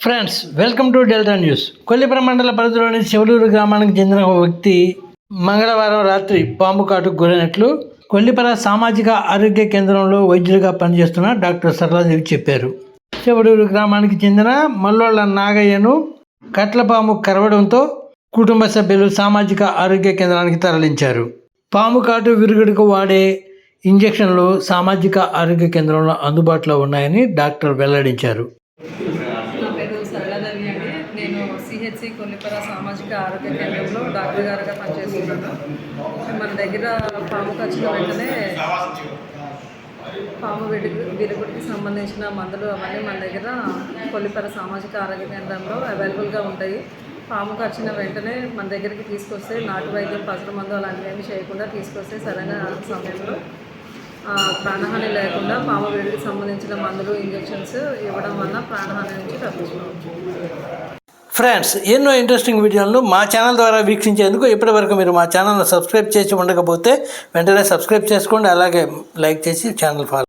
Friends welcome to Delta news Kollipuram మండల పరిధిలోని శివలూరు గ్రామానికి చెందిన ఒక వ్యక్తి మంగళవారం రాత్రి పాము కాటుకు గురైనట్లు కొల్లిపర సామాజిక ఆరోగ్య కేంద్రంలో వైద్యులుగా పనిచేస్తున్న డాక్టర్ సరళాదేవి చెప్పారు. శివడూరు గ్రామానికి చెందిన మల్లోళ్ళ నాగయ్యను కట్లపాము కరవడంతో కుటుంబ సభ్యులు సామాజిక ఆరోగ్య కేంద్రానికి తరలించారు. పాము కాటు విరుగుడుకు వాడే ఇంజెక్షన్లు సామాజిక ఆరోగ్య కేంద్రంలో అందుబాటులో ఉన్నాయని డాక్టర్ వెల్లడించారు. నేను సిహెచ్సి కొల్లిపర సామాజిక ఆరోగ్య కేంద్రంలో డాక్టర్ గారుగా పనిచేస్తున్నాను మన దగ్గర పాము కచ్చిన వెంటనే పాము విడుగు విరుగుడికి సంబంధించిన మందులు అవన్నీ మన దగ్గర కొల్లిపర సామాజిక ఆరోగ్య కేంద్రంలో అవైలబుల్గా ఉంటాయి. పాము కరిచిన వెంటనే మన దగ్గరికి తీసుకొస్తే నాటు వైద్యం పసర మందు అలాంటివి చేయకుండా తీసుకొస్తే సరైన సమయంలో ప్రాణహాని లేకుండా పాము వేడికి సంబంధించిన మందులు ఇంజెక్షన్స్ ఇవ్వడం వల్ల ప్రాణహాని నుంచి తప్పించుకోవచ్చు. ఫ్రెండ్స్ ఎన్నో ఇంట్రెస్టింగ్ వీడియోలను మా ఛానల్ ద్వారా వీక్షించేందుకు ఇప్పటివరకు మీరు మా ఛానల్ను సబ్స్క్రైబ్ చేసి ఉండకపోతే వెంటనే సబ్స్క్రైబ్ చేసుకోండి అలాగే లైక్ చేసి ఛానల్ ఫాలో